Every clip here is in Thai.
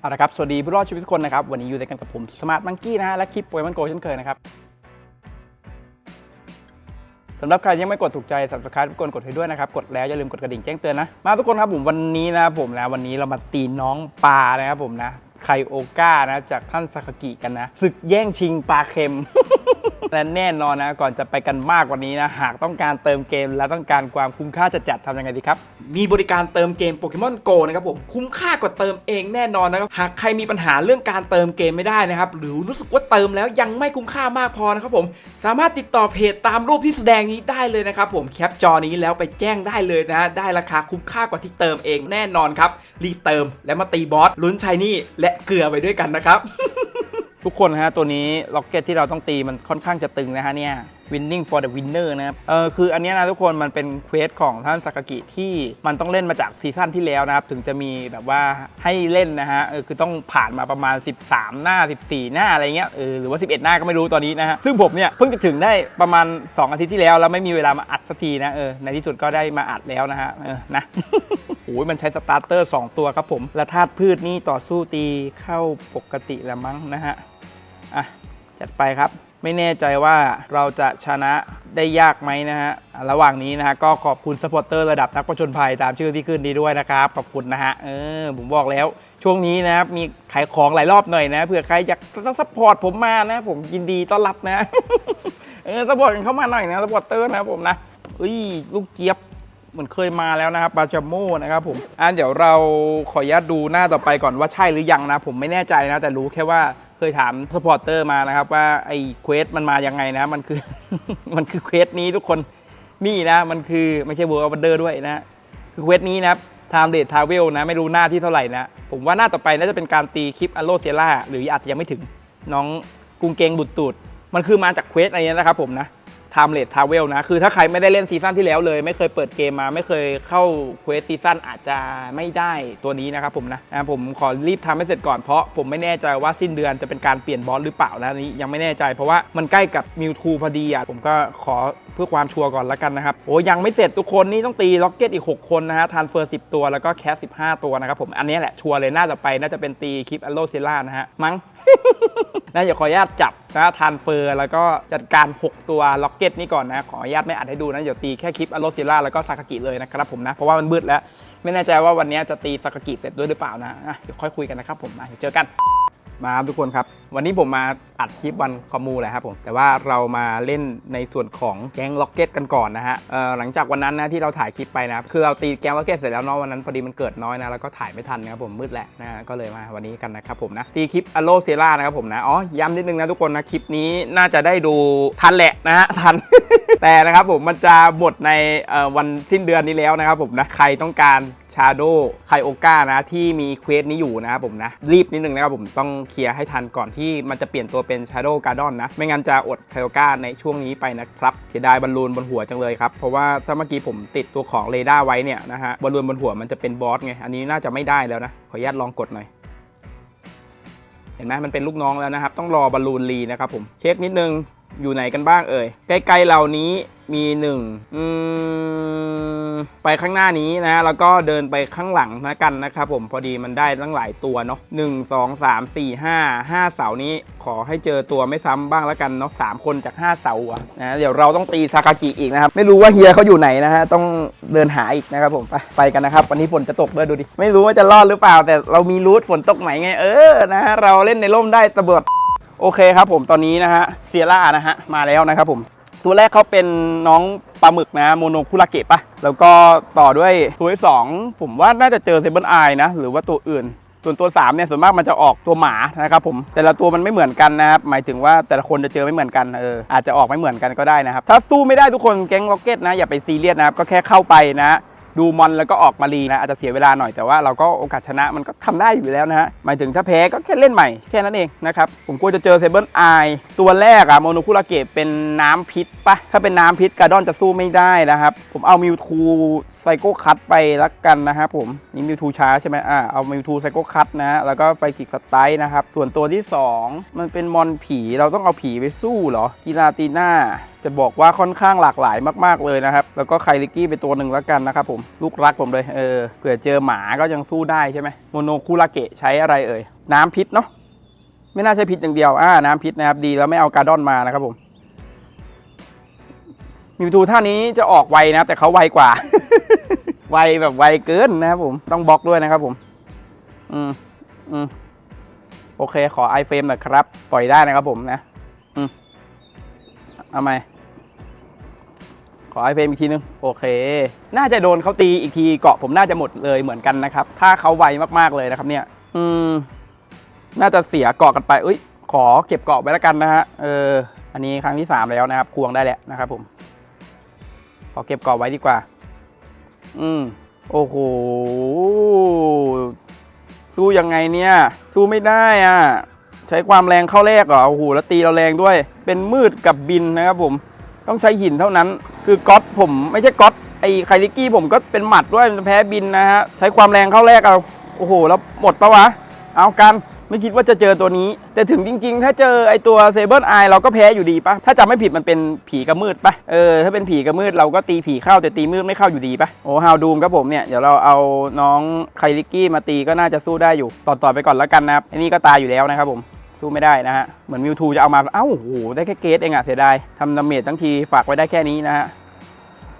เอาละครับ สวัสดีผู้รอดชีวิตทุกคนนะครับ วันนี้อยู่ด้วยกันกับผมสมาร์ทมังกี้นะฮะ และคลิปโปเกมอนโกเช่นเคยนะครับสำหรับใครยังไม่กดถูกใจสับสครายทุกคนกดให้ด้วยนะครับ กดแล้วอย่าลืมกดกระดิ่งแจ้งเตือนนะ มาทุกคนครับผมวันนี้นะผมนะวันนี้เรามาตีน้องปลานะครับผมนะไคโอก้านะจากท่านซากากิกันนะศึกแย่งชิงปลาเค็ม และแน่นอนนะก่อนจะไปกันมากกว่านี้นะ หากต้องการเติมเกม และต้องการความคุ้มค่าจะจัดทำยังไงดีครับ มีบริการเติมเกมโปเกมอนโกนะครับผมคุ้มค่ากว่าเติมเองแน่นอนนะครับหากใครมีปัญหาเรื่องการเติมเกมไม่ได้นะครับหรือรู้สึกว่าเติมแล้วยังไม่คุ้มค่ามากพอนะครับผมสามารถติดต่อเพจตามรูปที่แสดงนี้ได้เลยนะครับผมแคปจอนี้แล้วไปแจ้งได้เลยนะได้ราคาคุ้มค่ากว่าที่เติมเองแน่นอนครับรีบเติมและมาตีบอสลุ้นชายนี่และเกลือไปด้วยกันนะครับ ทุกคนนะฮะตัวนี้ล็อกเก็ตที่เราต้องตีมันค่อนข้างจะตึงนะฮะเนี่ย winning for the winner นะครับเออคืออันนี้นะทุกคนมันเป็นเควสของท่านซากากิที่มันต้องเล่นมาจากซีซั่นที่แล้วนะครับ ถึงจะมีแบบว่าให้เล่นนะฮะเออคือต้องผ่านมาประมาณ 13 หน้า 14 หน้าอะไรเงี้ยเออหรือว่า 11 หน้าก็ไม่รู้ตอนนี้นะฮะซึ่งผมเนี่ยเพิ่งจะถึงได้ประมาณ 2 อาทิตย์ที่แล้ว แล้วไม่มีเวลามาอัดสักทีนะเออในที่สุดก็ได้มาอัดแล้วนะฮะเออนะโอ้ยมันใช้สตาร์เตอร์ 2 ตัวครับผมและธาตุพืชนี่ต่อสู้ตีเข้าปกติแล้วมั้งนะฮะอะจัดไปครับ ไม่แน่ใจว่าเราจะชนะได้ยากไหมนะฮะ ระหว่างนี้นะฮะก็ขอบคุณสปอร์เตอร์ระดับนักประจนภัยตามชื่อที่ขึ้นดีด้วยนะครับ ขอบคุณนะฮะ เออ ผมบอกแล้ว ช่วงนี้นะครับ มีขายของหลายรอบหน่อยนะเผื่อใครอยากจะสปอร์ตผมมานะ ผมยินดีต้อนรับนะ เออสปอร์ตกันเข้ามาหน่อยนะสปอร์เตอร์นะผมนะอุ้ย ลูกเจี๊ยบเหมือนเคยมาแล้วนะครับบาจาโมนะครับผมอะเดี๋ยวเราขออนุญาตดูหน้าต่อไปก่อนว่าใช่หรือยังนะ ผมไม่แน่ใจนะ แต่รู้แค่ว่า เคยถามสปอร์เตอร์มานะครับว่าไอ้เควสมันมายังไงนะมันคือ มันคือเควสนี้ทุกคนนี่นะ มันคือไม่ใช่เวอร์บันเดอร์ด้วยนะ คือเควสนี้นะไทม์เดททาเวลนะไม่รู้หน้าที่เท่าไหร่นะ ผมว่าหน้าต่อไปน่าจะเป็นการตีคลิปอโลเซียร่าหรืออาจจะยังไม่ถึงน้องกุงเกงบุดตูด มันคือมาจากเควสอะไรเนี้ยนะครับผมนะ ไทม์เลททาเวลนะ คือถ้าใครไม่ได้เล่นซีซั่นที่แล้วเลย ไม่เคยเปิดเกมมา ไม่เคยเข้าเควสซีซั่นอาจจะไม่ได้ตัวนี้นะครับผมนะนะผมขอรีบทำให้เสร็จก่อนเพราะผมไม่แน่ใจว่าสิ้นเดือนจะเป็นการเปลี่ยนบอสหรือเปล่านะนี้ยังไม่แน่ใจเพราะว่ามันใกล้กับมิวทูพอดีอะผมก็ขอเพื่อความชัวร์ก่อนละกันนะครับโอ้ยังไม่เสร็จทุกคนนี่ต้องตีล็อกเก็ตอีก 6 คนนะฮะทานเฟอร์10ตัวแล้วก็แคส15ตัวนะครับผมอันนี้แหละชัวร์เลยน่าจะไปน่าจะเป็นตีคลิปอโลเซล่านะฮะมั้ง นะอย่าขออนุญาตจับนะทานเฟอร์ แล้วก็จัดการ 6 ตัวล็อกเก็ตนี้ก่อนนะ ขออนุญาตไม่อัดให้ดูนะ เดี๋ยวตีแค่คลิปอโรซิล่าแล้วก็ซากากิเลยนะครับผมนะ เพราะว่ามันมืดแล้ว ไม่แน่ใจว่าวันนี้จะตีซากากิเสร็จด้วยหรือเปล่านะอะเดี๋ยวค่อยคุยกันนะครับผมนะเดี๋ยวเจอกัน มาครับทุกคนครับ วันนี้ผมมาอัดคลิปวันคอมมูแหละครับผมแต่ว่าเรามาเล่นในส่วนของแก๊งล็อกเก็ตกันก่อนนะฮะหลังจากวันนั้นนะที่เราถ่ายคลิปไปนะคือเราตีแก๊งล็อกเก็ตเสร็จแล้วเนาะวันนั้นพอดีมันเกิดน้อยนะแล้วก็ถ่ายไม่ทันนะครับผมมืดแหละนะฮะก็เลยมาวันนี้กันนะครับผมนะตีคลิปอโลเซล่านะครับผมนะอ๋อย้ำนิดนึงนะทุกคนนะคลิปนี้น่าจะได้ดูทันแหละนะฮะทัน แต่นะครับผมมันจะหมดในวันสิ้นเดือนนี้แล้วนะครับผมนะใครต้องการชาโดไคโอกานะที่มีเควสนี้อยู่นะครับผมนะรีบนิดนึงนะครับผมต้องเคลียร์ให้ทันก่อนที่มันจะเปลี่ยนตัวเป็นชาโดการ์ดอนนะ ไม่งั้นจะอดไคโอก้าในช่วงนี้ไปนะครับเสียดายบอลลูนบนหัวจังเลยครับ เพราะว่าถ้าเมื่อกี้ผมติดตัวของเรดาร์ไว้เนี่ยนะฮะบอลลูนบนหัวมันจะเป็นบอสไง อันนี้น่าจะไม่ได้แล้วนะ ขออนุญาตลองกดหน่อยเห็นไหมมันเป็นลูกน้องแล้วนะครับ ต้องรอบอลลูนรีนะครับผมเช็คนิดนึง อยู่ไหนกันบ้างเอ่ย ใกล้ๆเหล่านี้มีหนึ่งไปข้างหน้านี้นะ แล้วก็เดินไปข้างหลังนะกันนะครับผมพอดีมันได้ตั้งหลายตัวเนาะหนึ่งสองสามสี่ห้าห้าเสานี้ขอให้เจอตัวไม่ซ้ำบ้างแล้วกันเนาะสามคนจากห้าเสาอะนะเดี๋ยวเราต้องตีซากากิอีกนะครับ ไม่รู้ว่าเฮียเขาอยู่ไหนนะฮะ ต้องเดินหาอีกนะครับผมไปไปกันนะครับ วันนี้ฝนจะตกด้วยดูดิ ไม่รู้ว่าจะรอดหรือเปล่า แต่เรามีรูทฝนตกไหมไงเออนะฮะเราเล่นในร่มได้ตะเบิด โอเคครับผมตอนนี้นะฮะเซียร่านะฮะมาแล้วนะครับผม ตัวแรกเขาเป็นน้องปลาหมึกนะโมโนคุระเกะปะแล้วก็ต่อด้วยตัวที่สองผมว่าน่าจะเจอเซเบิลไอนะหรือว่าตัวอื่น ส่วนตัว3เนี่ยส่วนมากมันจะออกตัวหมานะครับผมแต่ละตัวมันไม่เหมือนกันนะครับหมายถึงว่าแต่ละคนจะเจอไม่เหมือนกันเอออาจจะออกไม่เหมือนกันก็ได้นะครับถ้าสู้ไม่ได้ทุกคนแก๊งล็อกเก็ตนะอย่าไปซีเรียสนะครับก็แค่เข้าไปนะ ดูมอนแล้วก็ออกมารีนะอาจจะเสียเวลาหน่อยแต่ว่าเราก็โอกาสชนะมันก็ทำได้อยู่แล้วนะฮะหมายถึงถ้าแพ้ก็แค่เล่นใหม่แค่นั้นเองนะครับผมกลัวจะเจอเซเบิลไอตัวแรกอะโมโนคุระเกะเป็นน้ำพิษปะถ้าเป็นน้ำพิษกาดอนจะสู้ไม่ได้นะครับผมเอามิวทูไซโคคัตไปละกันนะครับผมนี่มิวทูช้าใช่ไหมอ่าเอามิวทูไซโคคัตนะแล้วก็ไฟคิกสไตล์นะครับส่วนตัวที่สองมันเป็นมอนผีเราต้องเอาผีไปสู้เหรอกีราตีน่าจะบอกว่าค่อนข้างหลากหลายมาก ๆ เลยนะครับ แล้วก็ไคลิกกี้ไปตัวหนึ่งแล้วกันนะครับผม ลูกรักผมเลย เออ เผื่อเจอหมาก็ยังสู้ได้ใช่ไหมโมโนคุราเกะใช้อะไรเอ่ย น้ำพิษเนาะ ไม่น่าใช่พิษอย่างเดียว อ่า น้ำพิษนะครับ ดีแล้วไม่เอาการดอนมานะครับผม มีประตูท่านี้จะออกไวนะครับ แต่เขาไวกว่า ไวแบบไวเกินนะครับผม ต้องบล็อกด้วยนะครับผม อืม อืม โอเค ขอ i f r a m e หน่อยครับ ปล่อยได้นะครับผมนะ อืมเอาไหม ขอ i f r a m e อีกทีนึง โอเค น่าจะโดนเขาตีอีกทีเกาะผมน่าจะหมดเลยเหมือนกันนะครับ ถ้าเขาไวมากๆเลยนะครับเนี่ย อืม น่าจะเสียเกาะกันไปเอ้ย ขอเก็บเกาะไว้แล้วกันนะฮะ เออ อันนี้ครั้งที่ 3 แล้วนะครับ ควงได้แล้วนะครับผม ขอเก็บเกาะไว้ดีกว่า อืม โอ้โห สู้ยังไงเนี่ย สู้ไม่ได้อะ ใช้ความแรงเข้าแรกเหรอ โอ้โห แล้วตีเราแรงด้วย เป็นมืดกับบินนะครับผม ต้องใช้หินเท่านั้น คือก๊อตผมไม่ใช่ก๊อตไอ้ไคลิกกี้ผมก็เป็นหมัดด้วยมันแพ้บินนะฮะ ใช้ความแรงเข้าแรกเอา โอ้โห แล้วหมดปะวะ เอากันไม่คิดว่าจะเจอตัวนี้ แต่ถึงจริง ๆ ถ้าเจอไอตัวเซเบิลไอเราก็แพ้อยู่ดีปะถ้าจำไม่ผิดมันเป็นผีกระมืดปะเออถ้าเป็นผีกระมืดเราก็ตีผีเข้าแต่ตีมืดไม่เข้าอยู่ดีปะโอ้ฮาวดูมครับผมเนี่ย เดี๋ยวเราเอาน้องไคลิกกี้มาตีก็น่าจะสู้ได้อยู่ต่อๆไปก่อนแล้วกันนะครับอันนี้ก็ตายอยู่แล้วนะครับผม สู้ไม่ได้นะฮะ เหมือนมิวทูจะเอามา เอ้าโอ้โหได้แค่เกตเองอะเสียดายทำดาเมจทั้งทีฝากไว้ได้แค่นี้นะฮะ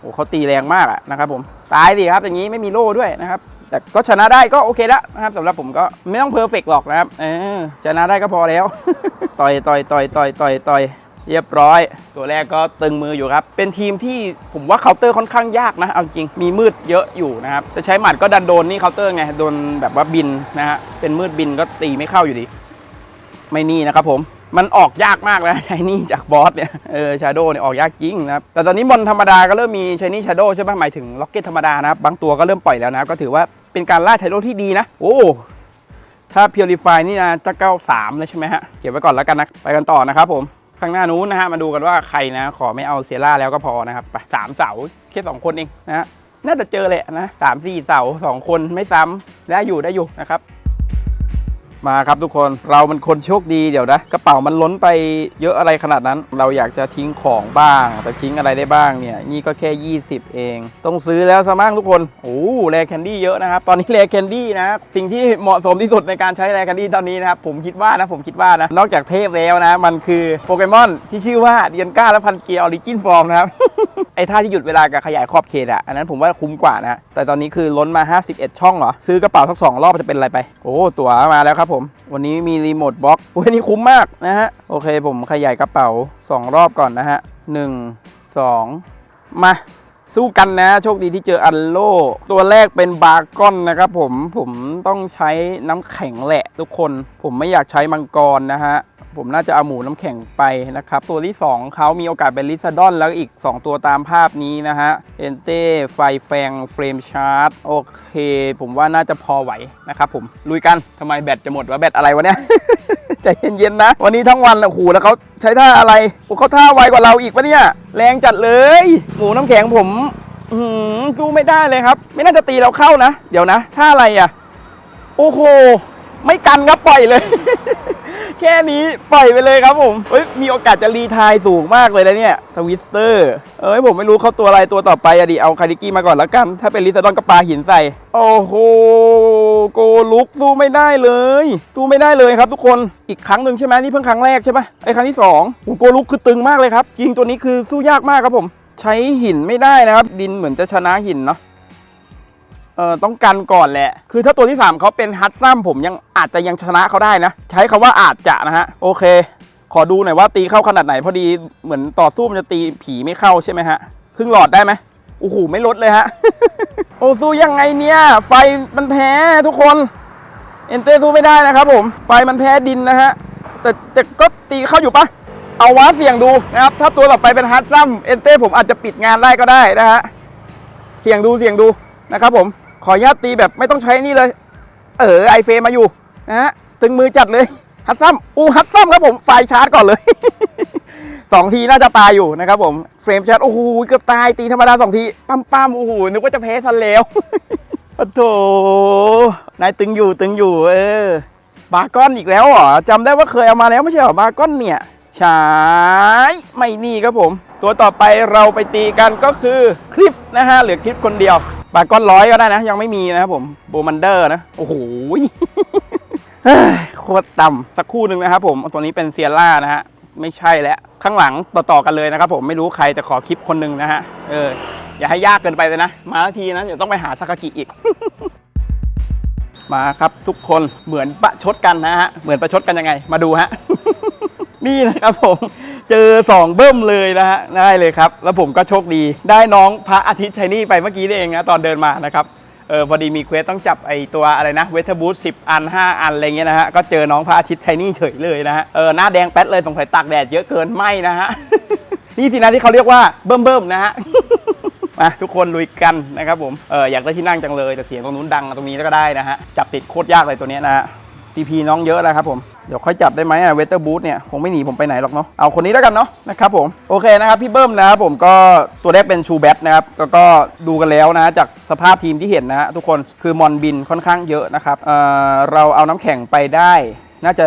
โอ้เขาตีแรงมากอะนะครับผม ตายดิครับอย่างนี้ไม่มีโล่ด้วยนะครับ แต่ก็ชนะได้ก็โอเคแล้วนะครับสำหรับผมก็ไม่ต้องเพอร์เฟกหรอกนะครับเออชนะได้ก็พอแล้ว ต่อยต่อยต่อยต่อยต่อยต่อยเรียบร้อย ตัวแรกก็ตึงมืออยู่ครับ เป็นทีมที่ผมว่าเคาน์เตอร์ค่อนข้างยากนะเอาจริงมีมืดเยอะอยู่นะครับจะใช้หมัดก็ดันโดนนี่เคาน์เตอร์ไงโดนแบบว่าบินนะฮะเป็นมืดบินก็ตีไม่เข้าอยู่ดี ไม่นี่นะครับผมมันออกยากมากแล้วชายนี่จากบอสเนี่ยเออชาโดเนี่ยออกยากจริงนะครับแต่ตอนนี้มอนธรรมดาก็เริ่มมีชายนี่ชาโดใช่ไหมหมายถึงล็อกเก็ตธรรมดานะครับบางตัวก็เริ่มปล่อยแล้วนะก็ถือว่าเป็นการล่าชาโดที่ดีนะ โอ้ถ้า Purify นี่นะจะเก้าสามเลยใช่ไหมฮะเก็บไว้ก่อนแล้วกันนะไปกันต่อนะครับผมข้างหน้านู้นนะฮะมาดูกันว่าใครนะ ขอไม่เอาเซียร่าแล้วก็พอนะครับไปสามเสาแค่สองคนเองนะฮะน่าจะเจอแหละนะสามสี่เสาสองคนไม่ซ้ำได้อยู่ได้อยู่นะครับ มาครับทุกคนเรามันคนโชคดีเดี๋ยวนะ กระเป๋ามันล้นไปเยอะอะไรขนาดนั้น เราอยากจะทิ้งของบ้าง แต่ทิ้งอะไรได้บ้างเนี่ย นี่ก็แค่ 20 เอง ต้องซื้อแล้วซะมั่งทุกคนโอ้แรแคนดี้เยอะนะครับ ตอนนี้แรแคนดี้นะ สิ่งที่เหมาะสมที่สุดในการใช้แรแคนดี้ตอนนี้นะครับ ผมคิดว่านะผมคิดว่านะ นอกจากเทพแล้วนะ มันคือโปเกมอนที่ชื่อว่าเดียนก้าและพันเกียร์ออริจินฟอร์มนะครับไอ้ท่าที่หยุดเวลากับขยายขอบเขตอะอันนั้นผมว่าคุ้มกว่านะแต่ตอนนี้คือล้นมา 51 ช่องเหรอซื้อกระเป๋าสักสองรอบจะเป็นอะไรไป โอ้ตั๋วมาแล้วครับ วันนี้มีรีโมทบล็อกโอ้ยนี่คุ้มมากนะฮะ โอเคผมขยายกระเป๋า 2 รอบก่อนนะฮะ1 2มาสู้กันนะ โชคดีที่เจออันโล ตัวแรกเป็นบาร์กอนนะครับผมผมต้องใช้น้ำแข็งแหละทุกคน ผมไม่อยากใช้มังกรนะฮะ ผมน่าจะเอาหมูน้ำแข็งไปนะครับ ตัวที่ 2เขามีโอกาสเป็นลิซาดอนแล้วอีก 2 ตัวตามภาพนี้นะฮะเอนเต้ไฟแฟงเฟรมชาร์จโอเค ผมว่าน่าจะพอไหวนะครับผมลุยกันทำไมแบตจะหมดวะแบตอะไรวะเนี่ยใจเย็นๆนะ วันนี้ทั้งวันโอ้โหแล้วเขาใช้ท่าอะไรโอ้เขาท่าไวกว่าเราอีกปะเนี่ย แรงจัดเลย หมูน้ำแข็งผมสู้ไม่ได้เลยครับ ไม่น่าจะตีเราเข้านะ เดี๋ยวนะท่าอะไรอะ โอ้โห ไม่กันครับปล่อยเลย แค่นี้ปล่อยไปเลยครับผมเฮ้ยมีโอกาสจะรีทายสูงมากเลยนะเนี่ยทวิสเตอร์เอ้ยผมไม่รู้เขาตัวอะไรตัวต่อไปอะดิเอาคาริกี้มาก่อนแล้วกัน ถ้าเป็นลิซาดอนก็ปาหินใส่ โอ้โหโกลุกสู้ไม่ได้เลยสู้ไม่ได้เลยครับทุกคนอีกครั้งหนึ่งใช่ไหมนี่เพิ่งครั้งแรกใช่ปะไอ้ครั้งที่สองอ้โกลุกคือตึงมากเลยครับจริงตัวนี้คือสู้ยากมากครับผม ใช้หินไม่ได้นะครับ ดินเหมือนจะชนะหินเนาะ เออต้องกันก่อนแหละ คือถ้าตัวที่ 3เขาเป็นฮัตซัมผมยังอาจจะยังชนะเขาได้นะ ใช้คำว่าอาจจะนะฮะ โอเค ขอดูหน่อยว่าตีเข้าขนาดไหน พอดีเหมือนต่อสู้มันจะตีผีไม่เข้าใช่ไหมฮะ ครึ่งหลอดได้ไหมโอ้โหไม่ลดเลยฮะ โอ้สู้ยังไงเนี่ย ไฟมันแพ้ทุกคน เอนเต้สู้ไม่ได้นะครับผม ไฟมันแพ้ดินนะฮะ แต่แต่ก็ตีเข้าอยู่ปะเอาวะเสี่ยงดูนะครับ ถ้าตัวต่อไปเป็นฮัตซัมเอนเต้ผมอาจจะปิดงานได้ก็ได้นะฮะ เสี่ยงดูเสี่ยงดูนะครับผม ขออนุญาตตีแบบไม่ต้องใช้นี่เลย เออไอเฟรมมาอยู่นะฮะตึงมือจัดเลยฮัตซัมอูฮัตซัมครับผมไฟชาร์จก่อนเลยสองทีน่าจะตายอยู่นะครับผมเฟรมชาร์จโอ้โหเกือบตายตีธรรมดาสองทีปั๊มปั๊มโอ้โหนึกว่าจะแพ้ทันแล้วโอ้โถนายตึงอยู่ตึงอยู่เออบาร์กอนอีกแล้วเหรอจำได้ว่าเคยเอามาแล้วไม่ใช่เหรอบาร์กอนเนี่ยใช่ไม่นี่ครับผม ตัวต่อไปเราไปตีกันก็คือคลิฟนะฮะเหลือคลิฟคนเดียว ปากก้อนร้อยก็ได้นะ ยังไม่มีนะครับผมโบมันเดอร์นะ โอ้โหโคตรต่ำสักคู่หนึ่งนะครับผมตัวนี้เป็นเซียร่านะฮะไม่ใช่แล้วข้างหลังต่อๆกันเลยนะครับผมไม่รู้ใครจะขอคลิปคนหนึ่งนะฮะเอออย่าให้ยากเกินไปเลยนะ มาทันทีนะเดี๋ยวต้องไปหาซากากิอีก มาครับทุกคนเหมือนประชดกันนะฮะเหมือนประชดกันยังไง มาดูฮะนี่นะครับผม เจอ2เบิ้มเลยนะฮะได้เลยครับ แล้วผมก็โชคดีได้น้องพระอาทิตย์ชัยนี่ไปเมื่อกี้นี่เองนะตอนเดินมานะครับเออพอดีมีเควสต้องจับไอตัวอะไรนะเวทบูทสิอัน 5 อันอะไรเงี้ยนะฮะก็เจอน้องพระอาทิตย์ชัยนี่เฉยเลยนะฮะเออหน้าแดงแป๊ดเลยสงสัยตากแดดเยอะเกินไหมนะฮะนี่สินะที่เขาเรียกว่าเบิ่มเบิ่มๆนะฮะมาทุกคนลุยกันนะครับผมเอออยากได้ที่นั่งจังเลยแต่เสียงตรงนู้นดังตรงนี้ก็ได้นะฮะจับติดโคตรยากเลยตัวนี้นะฮะ CP น้องเยอะนะครับผม เดี๋ยวค่อยจับได้ไหมอะเวเตอร์บูธเนี่ยคงไม่หนีผมไปไหนหรอกเนาะเอาคนนี้แล้วกันเนาะนะครับผมโอเคนะครับพี่เบิ้มนะครับผมก็ตัวแรกเป็นชูแบทนะครับก็ก็ดูกันแล้วนะจากสภาพทีมที่เห็นนะทุกคนคือมอนบินค่อนข้างเยอะนะครับเออเราเอาน้ำแข็งไปได้ น่าจะ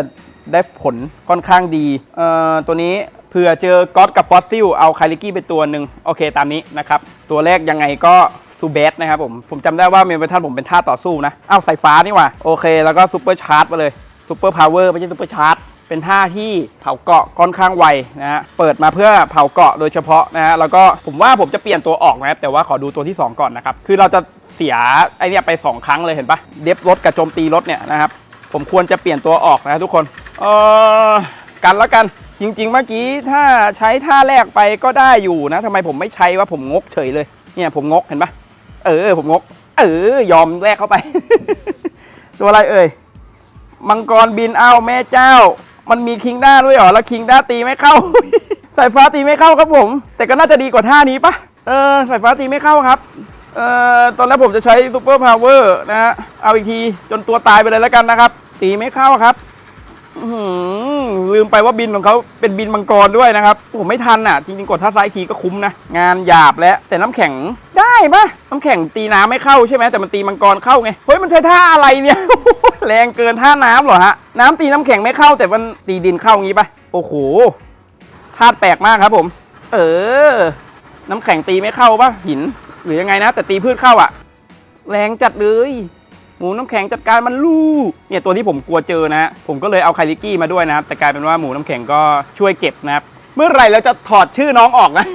ได้ผลค่อนข้างดีเออตัวนี้เผื่อเจอก๊อตกับฟอสซิลเอาไคลิกี้ไปตัวหนึ่งโอเคตามนี้นะครับตัวแรกยังไงก็ซูเบสนะครับผมผมจำได้ว่าเมนเบทันผมเป็นท่าต่อสู้นะอ้าวสายฟ้านี่หว่าโอเค แล้วก็ซูเปอร์ชาร์จมาเลย ซูเปอร์พาวเวอร์ไม่ใช่ซูเปอร์ชาร์จเป็นท่าที่เผาเกาะค่อนข้างไวนะฮะเปิดมาเพื่อเผาเกาะโดยเฉพาะนะฮะแล้วก็ผมว่าผมจะเปลี่ยนตัวออกนะครับแต่ว่าขอดูตัวที่ 2 ก่อนนะครับ คือเราจะเสียไอเนี่ยไป 2 ครั้งเลยเห็นปะเดฟรถกับโจมตีรถเนี่ยนะครับผมควรจะเปลี่ยนตัวออกนะทุกคนเออกันแล้วกันจริง ๆ เมื่อกี้ถ้าใช้ท่าแรกไปก็ได้อยู่นะทำไมผมไม่ใช้ว่าผมงกเฉยเลยเนี่ยผมงกเห็นปะเออผมงก เออยอมแลกเข้าไป ตัวอะไรเอ่ย มังกรบินเอ้าแม่เจ้า มันมีคิงด้าด้วยเหรอ แล้วคิงด้าตีไม่เข้า สายฟ้าตีไม่เข้าครับผม แต่ก็น่าจะดีกว่าท่านี้ปะเออสายฟ้าตีไม่เข้าครับ เอ่อตอนแรกผมจะใช้ซูเปอร์พาวเวอร์นะฮะ เอาอีกทีจนตัวตายไปเลยแล้วกันนะครับ ตีไม่เข้าครับอลืมไปว่าบินของเขาเป็นบินมังกรด้วยนะครับผมไม่ทันอะ จริงๆกดท่าซ้ายทีก็คุ้มนะ งานหยาบแล้วแต่น้ำแข็งได้ปะน้ำแข็งตีน้ำไม่เข้าใช่ไหมแต่มันตีมังกรเข้าไง เฮ้ยมันใช้ท่าอะไรเนี่ย แรงเกินท่าน้ำเหรอฮะ น้ำตีน้ำแข็งไม่เข้าแต่มันตีดินเข้างี้ปะโอ้โหธาตุแปลกมากครับผม เออ น้ำแข็งตีไม่เข้าปะหิน หรือยังไงนะ แต่ตีพืชเข้าอะแรงจัดเลยหมูน้ำแข็งจัดการมันลูกเนี่ยตัวที่ผมกลัวเจอนะ ผมก็เลยเอาไคลิกี้มาด้วยนะครับแต่กลายเป็นว่าหมูน้ำแข็งก็ช่วยเก็บนะครับ เมื่อไหร่เราจะถอดชื่อน้องออกนะ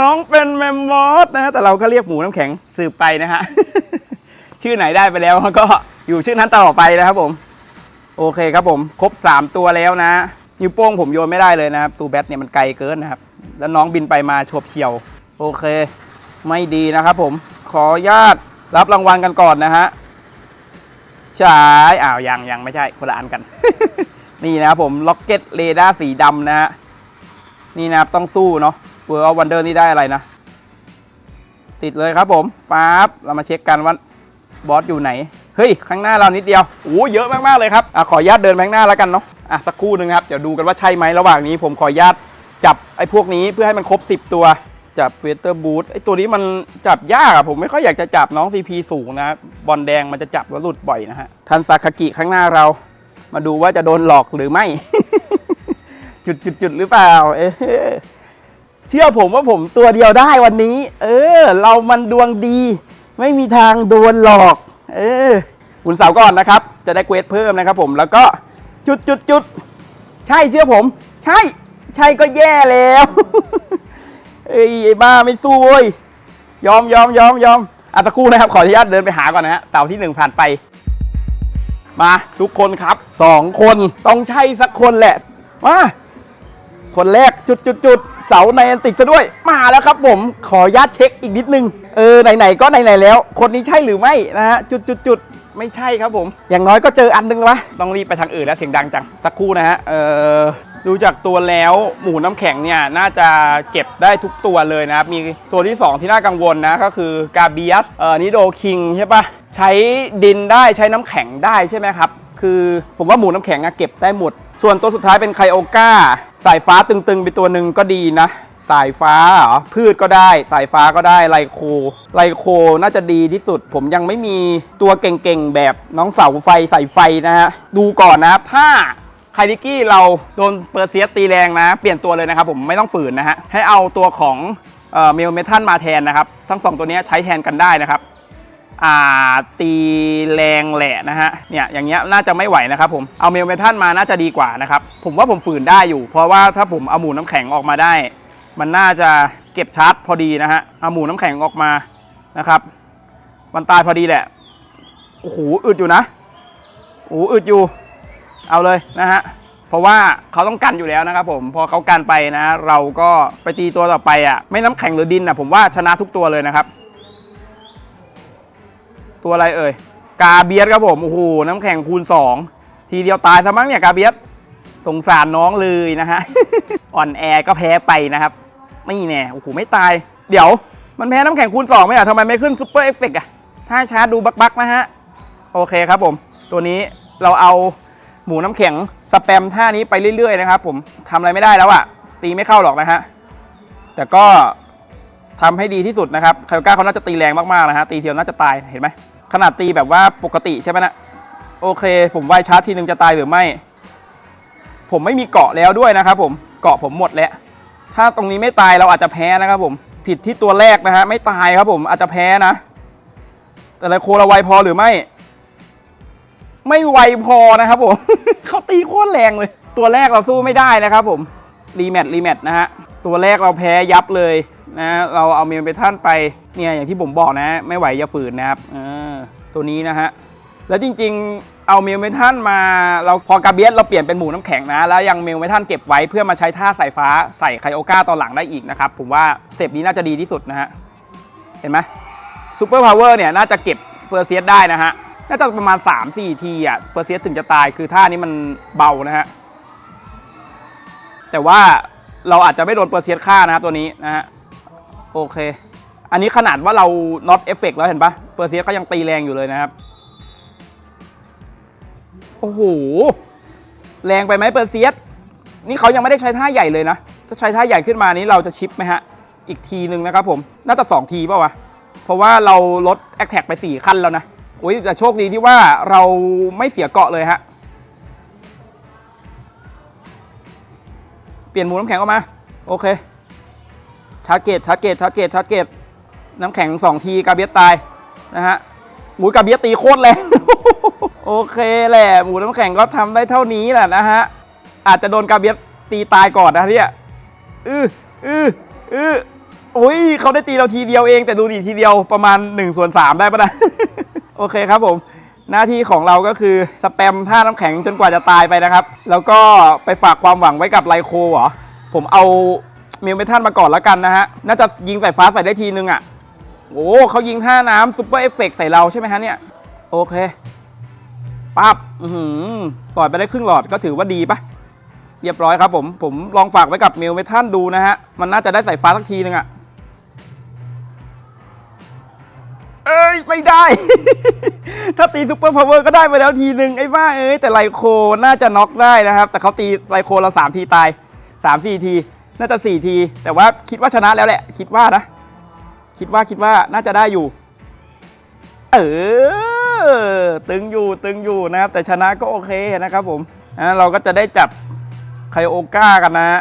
น้องเป็นแมมมอสนะฮะแต่เราก็เรียกหมูน้ำแข็งสืบไปนะฮะ ชื่อไหนได้ไปแล้วก็อยู่ชื่อนั้นต่อไปนะครับผม โอเคครับผม ครบ 3 ตัวแล้วนะนิ้วโป้งผมโยนไม่ได้เลยนะครับตูแบทเนี่ยมันไกลเกินนะครับ แล้วน้องบินไปมาโฉบเฉียว โอเค ไม่ดีนะครับผมขอญาตรับรางวัลกันก่อนนะฮะใช่อ้าวยังยังไม่ใช่คนละอันกัน นี่นะครับผมล็อกเก็ตเรดาร์สีดำนะฮะนี่นะครับต้องสู้เนาะเวอร์วันเดอร์นี่ได้อะไรนะ ติดเลยครับผมฟ้าบเรามาเช็คกันว่า บอสอยู่ไหน เฮ้ย ข้างหน้าเรานิดเดียวโอ้เยอะมากๆเลยครับอะขออนุญาตเดินไปข้างหน้าแล้วกันเนาะอะสักครู่หนึ่งครับ เดี๋ยวดูกันว่าใช่ไหมระหว่างนี้ ผมขออนุญาตจับไอ้พวกนี้เพื่อให้มันครบ 10 ตัว จับเวเตอร์บูทไอ้ตัวนี้มันจับยากอะผมไม่ค่อยอยากจะจับน้อง CP สูงนะบอลแดงมันจะจับแล้วหลุดบ่อยนะฮะทันซาคากิข้างหน้าเรา มาดูว่าจะโดนหลอกหรือไม่ จุดจุดจุดหรือเปล่า เออเชื่อผมว่าผมตัวเดียวได้วันนี้ เออ เรามันดวงดี ไม่มีทางโดนหลอก เออหมุนเสาก่อนนะครับ จะได้เควสเพิ่มนะครับผมแล้วก็จุดจุดจุดใช่เชื่อผม ใช่ ใช่ก็แย่แล้วเอ้ยไอ้บ้าไม่สู้เว้ยยอมยอมยอมยอมอะสักครู่นะครับขออนุญาตเดินไปหาก่อนนะฮะเสาที่หนึ่งผ่านไป มาทุกคนครับสองคนต้องใช่สักคนแหละมาคนแรกจุดจุดจุด เสาในแอนติกซะด้วยมาแล้วครับผมขอญาตเช็คอีกนิดนึง เออไหนๆก็ไหนๆแล้ว คนนี้ใช่หรือไม่นะฮะจุดจุดจุดไม่ใช่ครับผม อย่างน้อยก็เจออันหนึงแล้วะต้องรีบไปทางอื่นแล้วเสียงดังจัง สักครู่นะฮะเออดูจากตัวแล้วหมูน้ำแข็งเนี่ยน่าจะเก็บได้ทุกตัวเลยนะครับ มีตัวที่ 2 ที่น่ากังวลนะ ก็คือกาเบียสเออนิโดคิงใช่ปะใช้ดินได้ใช้น้ำแข็งได้ใช่ไหมครับ คือผมว่าหมูน้ำแข็งอะเก็บได้หมด ส่วนตัวสุดท้ายเป็นไคโอก้า สายฟ้าตึงๆ ไปตัวหนึ่งก็ดีนะ สายฟ้าเหรอพืชก็ได้ สายฟ้าก็ได้ไลโค ไลโคน่าจะดีที่สุด ผมยังไม่มีตัวเก่งๆ แบบน้องเสาไฟสายไฟนะฮะ ดูก่อนนะครับ ถ้าไคลิกี้เราโดนเปอร์เซียสตีแรงนะ เปลี่ยนตัวเลยนะครับผมไม่ต้องฝืนนะฮะ ให้เอาตัวของเมลเมทัลมาแทนนะครับ ทั้งสองตัวนี้ใช้แทนกันได้นะครับ ตีแรงแหละนะฮะเนี่ยอย่างเงี้ยน่าจะไม่ไหวนะครับผมเอาเมลเมทัลมาน่าจะดีกว่านะครับผมว่าผมฝืนได้อยู่ เพราะว่าถ้าผมเอาหมูน้ำแข็งออกมาได้ มันน่าจะเก็บชาร์จพอดีนะฮะเอาหมูน้ำแข็งออกมานะครับมันตายพอดีแหละโอ้โหอึดอยู่นะโอ้โหอึดอยู่ เอาเลยนะฮะเพราะว่าเขาต้องกันอยู่แล้วนะครับผมพอเขากันไปนะ เราก็ไปตีตัวต่อไปอะไม่น้ำแข็งหรือดินอะผมว่าชนะทุกตัวเลยนะครับ ตัวอะไรเอ่ย กาเบียสครับผม โอ้โห น้ำแข็งคูณ 2 ทีเดียวตายซะมั้งเนี่ยกาเบียสสงสารน้องเลยนะฮะ อ่อนแอก็แพ้ไปนะครับ ไม่แน่ โอ้โห ไม่ตาย เดี๋ยว มันแพ้น้ำแข็งคูณ 2 ไม่เหรอทำไมไม่ขึ้นซูเปอร์เอฟเฟกต์อะถ้าชาร์จดูบักๆนะฮะ โอเคครับผม ตัวนี้เราเอาหมูน้ำแข็งสแปมท่านี้ไปเรื่อยๆนะครับผมทำอะไรไม่ได้แล้วอะ ตีไม่เข้าหรอกนะฮะ แต่ก็ ทำให้ดีที่สุดนะครับคาโยก้าเขาน่าจะตีแรงมากๆนะฮะตีเทียวน่าจะตายเห็นไหมขนาดตีแบบว่าปกติใช่ไหมนะโอเค ผมไวชาร์จทีนึงจะตายหรือไม่ ผมไม่มีเกาะแล้วด้วยนะครับ ผมเกาะผมหมดแล้วถ้าตรงนี้ไม่ตายเราอาจจะแพ้นะครับ ผมผิดที่ตัวแรกนะฮะไม่ตายครับ ผมอาจจะแพ้นะ แต่ละโคเราไวพอหรือไม่ ไม่ไวพอนะครับผมเขาตีโคตรแรงเลย ตัวแรกเราสู้ไม่ได้นะครับ ผมรีแมตช์รีแมตช์นะฮะตัวแรกเราแพ้ยับเลย นะเราเอาเมลเบทันไปเนี่ยอย่างที่ผมบอกนะ ไม่ไหวอย่าฝืนนะครับตัวนี้นะฮะแล้วจริงๆ เอาเมลเมทันมาเราพอกาเบียสเราเปลี่ยนเป็นหมูน้ำแข็งนะ แล้วยังเมลเมทันเก็บไว้เพื่อมาใช้ท่าสายฟ้าใส่ไคโอก้าตอนหลังได้อีกนะครับ ผมว่าสเต็ปนี้น่าจะดีที่สุดนะฮะ เห็นไหมซูเปอร์พาวเวอร์เนี่ยน่าจะเก็บเปอร์เซียสได้นะฮะ น่าจะประมาณ 3-4 ทีอะเปอร์เซียสถึงจะตายคือท่านี้มันเบานะฮะ แต่ว่าเราอาจจะไม่โดนเปอร์เซียสฆ่านะครับตัวนี้นะฮะ โอเค อันนี้ขนาดว่าเรา not effect แล้วเห็นปะเปอร์เซียก็ยังตีแรงอยู่เลยนะครับ โอ้โห แรงไปไหมเปอร์เซียสนี่เขายังไม่ได้ใช้ท่าใหญ่เลยนะ ถ้าใช้ท่าใหญ่ขึ้นมานี้เราจะชิปไหมฮะ อีกทีหนึ่งนะครับผม น่าจะ 2 ทีเปล่าวะ เพราะว่าเราลดแอคแท็กไป 4 ขั้นแล้วนะโอ้ยแต่โชคดีที่ว่าเราไม่เสียเกาะเลยฮะ เปลี่ยนหมูน้ำแข็งออกมา โอเค ชาร์จเกตชาร์จเกตชาร์จเกตชาร์จเกตน้ำแข็ง 2 ทีกาเบียตายนะฮะหมูกาเบียตีโคตรแรงโอเคแหละหมูน้ำแข็งก็ทำได้เท่านี้แหละนะฮะอาจจะโดนกาเบียตีตายก่อนนะเนี่ยอืออืออือโอ้ยเขาได้ตีเราทีเดียวเอง แต่ดูดิทีเดียวประมาณ1ส่วน3ได้ปะนะโอเคครับผม หน้าที่ของเราก็คือสแปมท่าน้ำแข็งจนกว่าจะตายไปนะครับ แล้วก็ไปฝากความหวังไว้กับไลโคเหรอผมเอา มิวเมทัลมาก่อนแล้วกันนะฮะ น่าจะยิงสายฟ้าใส่ได้ทีนึงอะ่ะ โอ้เขายิงท่าน้ำซุปเปอร์เอฟเฟกใส่เราใช่ไหมฮะเนี่ย โอเค ปั๊บอือหือต่อยไปได้ครึ่งหลอดก็ถือว่าดีปะเรียบร้อยครับผม ผมลองฝากไว้กับมิวเมทัลดูนะฮะ มันน่าจะได้สายฟ้าสักทีนึงอะ่ะ เอ้ย ไม่ได้ ถ้าตีซูเปอร์พาวเวอร์ก็ได้ไปแล้วทีหนึ่งไอ้บ้าเอ้ยแต่ไลโคน่าจะน็อกได้นะครับ แต่เขาตีไลโคเราสามทีตายสามสี่ที น่าจะสี่ที แต่ว่าคิดว่าชนะแล้วแหละ คิดว่านะ คิดว่าคิดว่าน่าจะได้อยู่ เออ ตึงอยู่ตึงอยู่นะครับ แต่ชนะก็โอเคนะครับผมอะเราก็จะได้จับไคโอก้ากันนะฮะ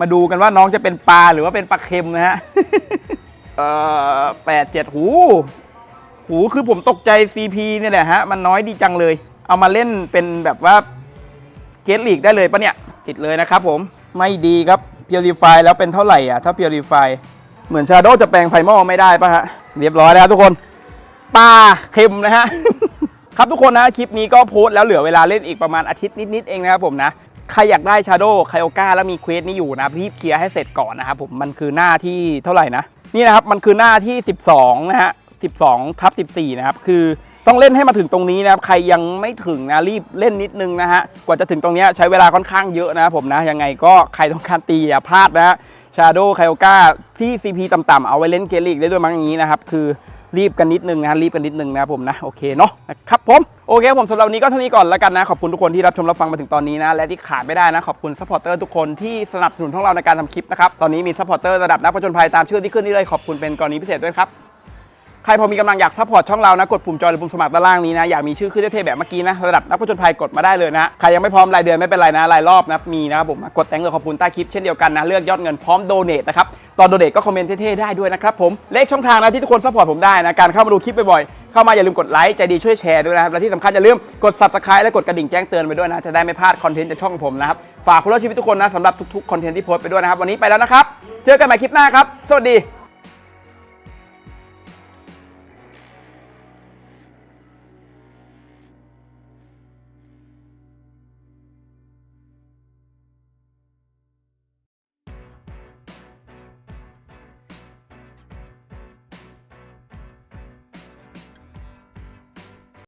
มาดูกันว่าน้องจะเป็นปลาหรือว่าเป็นปลาเค็มนะฮะ เออแปดเจ็ดหู หูคือผมตกใจ CP เนี่ยแหละฮะ มันน้อยดีจังเลย เอามาเล่นเป็นแบบว่าเกตลีกได้เลยปะเนี่ย ติดเลยนะครับผม ไม่ดีครับ เพียรีไฟแล้วเป็นเท่าไหร่อะถ้าเพียรีไฟเหมือนชาโดจะแปลงไฟมอลไม่ได้ปะฮะเรียบร้อยนะครับทุกคนปลาเค็มนะฮะครับทุกคนนะคลิปนี้ก็โพสต์แล้วเหลือเวลาเล่นอีกประมาณอาทิตย์นิดๆเองนะครับผมนะใครอยากได้ชาโดไคโอก้าแล้วมีเควสนี้อยู่นะรีบเคลียร์ให้เสร็จก่อนนะครับผมมันคือหน้าที่เท่าไหร่นะนี่นะครับมันคือหน้าที่ 12นะฮะ12ทับ14นะครับคือ ต้องเล่นให้มาถึงตรงนี้นะครับใครยังไม่ถึงนะรีบเล่นนิดนึงนะฮะกว่าจะถึงตรงนี้ใช้เวลาค่อนข้างเยอะนะครับผมนะยังไงก็ใครต้องการตีอย่าพลาดนะฮะชาโดไคโอกาที่ CP ต่ำๆเอาไว้เล่นเกลิกได้ด้วยมั้งอย่างนี้นะครับคือรีบกันนิดนึงนะรีบกันนิดนึงนะครับผมนะโอเคเนาะนะครับผมโอเคผมสำหรับวันนี้ก็เท่านี้ก่อนแล้วกันนะ ขอบคุณทุกคนที่รับชมรับฟังมาถึงตอนนี้นะ และที่ขาดไม่ได้นะ ขอบคุณซัพพอร์เตอร์ทุกคนที่สนับสนุนพวกเราในการทำคลิปนะครับ ตอนนี้มีซัพพอร์เตอร์ระดับนักผจญภัยตามชื่อที่ขึ้นนี่เลยขอบคุณเป็นกรณีพิเศษด้วยครับ ใครพอมีกำลังอยากซัพพอร์ตช่องเรานะ กดปุ่มจอยหรือปุ่มสมัครด้านล่างนี้นะ อยากมีชื่อขึ้นเท่ๆแบบเมื่อกี้นะระดับนักผจญภัยกดมาได้เลยนะ ใครยังไม่พร้อมรายเดือนไม่เป็นไรนะรายรอบนะมีนะครับผมกดแต่งเงือขอบคุณใต้คลิปเช่นเดียวกันนะเลือกยอดเงินพร้อมโดเนทนะครับตอนโดเนทก็คอมเมนต์เท่ๆได้ด้วยนะครับผมเลขช่องทางนะที่ทุกคนซัพพอร์ตผมได้นะการเข้ามาดูคลิปบ่อยๆเข้ามาอย่าลืมกดไลค์ใจดีช่วยแชร์ด้วยนะครับและที่สำคัญอย่าลืมกด subscribe และกดกระดิ่งแจ้งเตือนไปด้วยนะจะได้ไม่พลาดคอนเทนต์จากช่องผมนะครับฝากคุณรอดชีวิตทุกคนนะสำหรับทุกๆคอนเทนต์ที่โพสต์ไปด้วยนะครับวันนี้ไปแล้วนะครับเจอกันใหม่คลิปหน้าครับสวัสดี